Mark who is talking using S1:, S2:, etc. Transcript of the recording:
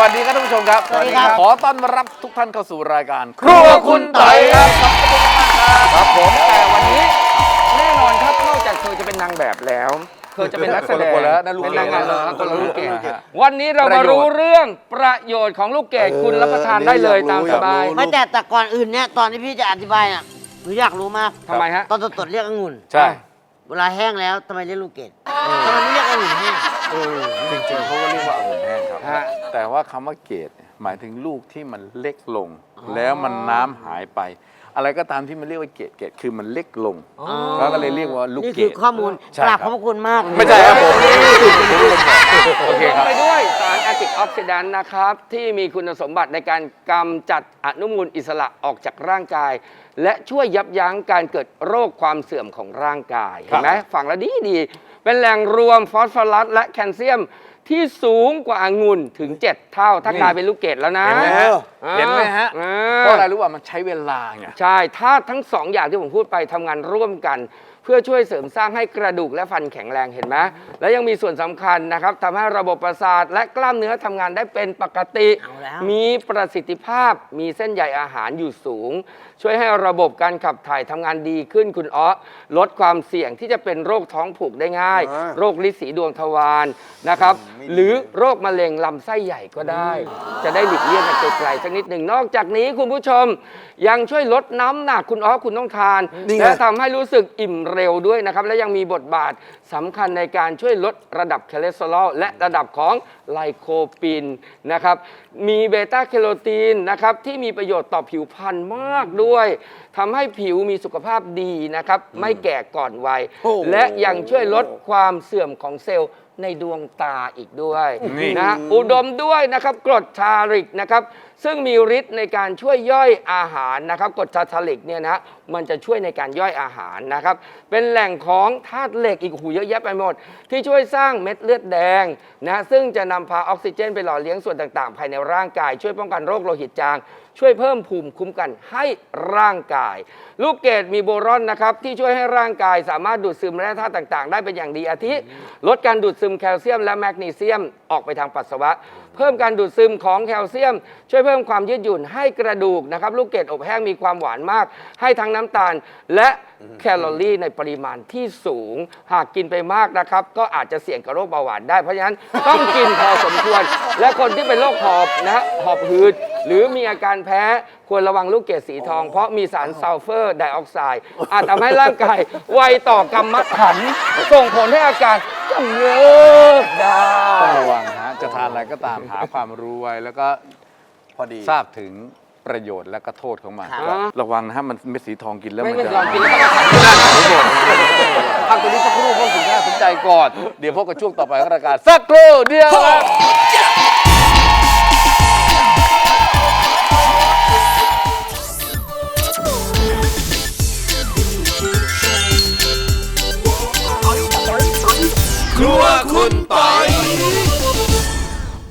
S1: วัสดีครับท่านผู้ชมครับ
S2: สวัสดีครับ
S1: ขอต้อนรับทุกท่านเข้าสู่รายการ ครัวคุณไต่ครับขอบคุณมากครับ
S3: ครับผมแต่วันนี้แน่นอนครับนอกจากเธอจะเป็นนางแบบแล้วเธอจะเป็นนักแสดง
S1: คนละคนละนั่นลูก
S3: เป็น
S1: เกด
S3: นางงาม
S1: นะ
S3: คนละลูกเกด
S1: ลูกเกด
S3: วันนี้เรา
S1: ป
S3: มา
S1: ระโยชน์
S3: รู้เรื่องประโยชน์ของลูกเกดคุณรับประทานได้เลยตามสบาย
S2: ไม่แต่แต่ก่อนอื่นเนี่ยตอนที่พี่จะอธิบายน่ะหนูอยากรู้มาก
S3: ทำไมฮะ
S2: ตอนสดๆเรียกองุ่น
S1: ใช่
S2: เวลาแห้งแล้วทำไมเรียกลูกเกดทำไมไม่เรียกองุ่นแห้ง
S3: ฮะ
S1: แต่ว่าคำว่าเกตเนี่ยหมายถึงลูกที่มันเล็กลง แล้วมันน้ำหายไป อะไรก็ตามที่มันเรียกว่าเกตเกตคือมันเล็กลงเขาก็เลยเรียกว่าลูก
S2: นี่
S1: เก
S2: คือ
S1: ต
S2: ข้อมูล
S1: ใช่
S2: กราบ
S1: ค
S2: ข
S1: รั
S2: อบบพระคุณมาก
S1: ไม่ใช่ครับผมโอเคครับ
S3: ไปด้วยสารอะซิกออกซิแดนต์นะครับ ที่มีคุณสมบัติในการกำจัดอนุมูลอิสระออกจากร่างกาย และช่วยยับยั้งการเกิดโรคความเสื่อมของร่างกาย เห็นไหมฟังแล้วดีดีๆ เป็นแหล่งรวมฟอสฟอรัสและแคลเซียมที่สูงกว่าองุ่นถึง 7 เท่า ถ้ากลายเป็นลูกเกดแล้วนะ
S1: เห็นไหมฮะ
S3: อ่า
S1: เห็นไหมฮะ
S3: อ่
S1: เพราะอะไรรู้ว่ามันใช้เวลาไง
S3: ใช่ ถ้าทั้งสองอย่างที่ผมพูดไปทำงานร่วมกันเพื่อช่วยเสริมสร้างให้กระดูกและฟันแข็งแรงเห็นไหมและยังมีส่วนสำคัญนะครับทำให้ระบบประสาทและกล้ามเนื้อทำงานได้เป็นปกติ
S2: เอาแล้ว
S3: มีประสิทธิภาพ มีเส้นใยอาหารอยู่สูง ช่วยให้ระบบการขับถ่ายทำงานดีขึ้นคุณอ้อลดความเสี่ยงที่จะเป็นโรคท้องผูกได้ง่าย โรคลินสีดวงทวารนะครับ หรือโรคมะเร็งลำไส้ใหญ่ก็ได้ จะได้หลีกเลี่ยงกันไกลๆสักนิดหนึ่งนอกจากนี้คุณผู้ชม ยังช่วยลดน้ำหนักคุณอ้อคุณต้องทานและทำให้รู้สึกอิ่มเร็วด้วยนะครับ และยังมีบทบาทสำคัญในการช่วยลดระดับคอเลสเตอรอลและระดับของไลโคปินนะครับ มีเบต้าแคโรทีนนะครับที่มีประโยชน์ต่อผิวพรรณมากด้วยทำให้ผิวมีสุขภาพดีนะครับ ไม่แก่ก่อนวัย และยังช่วยลดความเสื่อมของเซลล์ ในดวงตาอีกด้วย
S1: นี่
S3: นะฮะอุดมด้วยนะครับกรดชาริกนะครับ ซึ่งมีฤทธิ์ในการช่วยย่อยอาหารนะครับกรดชาทาริกเนี่ยนะมันจะช่วยในการย่อยอาหารนะครับ เป็นแหล่งของธาตุเหล็กอีกหูเยอะแยะไปหมด ที่ช่วยสร้างเม็ดเลือดแดงนะซึ่งจะนำพาออกซิเจนไปหล่อเลี้ยงส่วนต่างๆ ภายในร่างกาย ช่วยป้องกันโรคโลหิตจาง ช่วยเพิ่มภูมิคุ้มกันให้ร่างกาย ลูกเกดมีโบรอนนะครับที่ช่วยให้ร่างกายสามารถดูดซึมแร่ธาตุต่างๆ ได้เป็นอย่างดีอาทิลดการดูดซึมมแคลเซียมและแมกนีเซียมออกไปทางปัสสาวะ เพิ่มการดูดซึมของแคลเซียม ช่วยเพิ่มความยืดหยุ่นให้กระดูกนะครับลูกเกดอบแห้งมีความหวานมาก ให้ทั้งน้ำตาลและแคลอรี่ในปริมาณที่สูง หากกินไปมากนะครับ ก็อาจจะเสี่ยงกับโรคเบาหวานได้ เพราะฉะนั้นต้องกินพอสมควร และคนที่เป็นโรคหอบนะฮะหอบหืดหรือมีอาการแพ้ควรระวังลูกเกดสีทอง เพราะมีสารซัลเฟอร์ไดออกไซด์อาจทำให้ร่างกายไวต่อกรรมถัน ส่งผลให้อาการ กำเริบได้
S1: ต้องระวังฮะจะทานอะไรก็ตามหาความรู้ไว้แล้วก็
S4: พอดี
S1: ทราบถึงประโยชน์และก็โทษของมัน
S3: ครับ
S1: ระวังนะฮะมันเม็ดสีทองกินแล้ว
S3: ไม่
S1: มัน
S3: ไม่
S1: จะ
S3: ลองกินแล้วก็
S1: พักตัวนี้สักครู่เพราะสิ่งน่าสนใจก่อน เดี๋ยวพบกับช่วงต่อไปของรายการสักครู่เดียวครับ Kunden.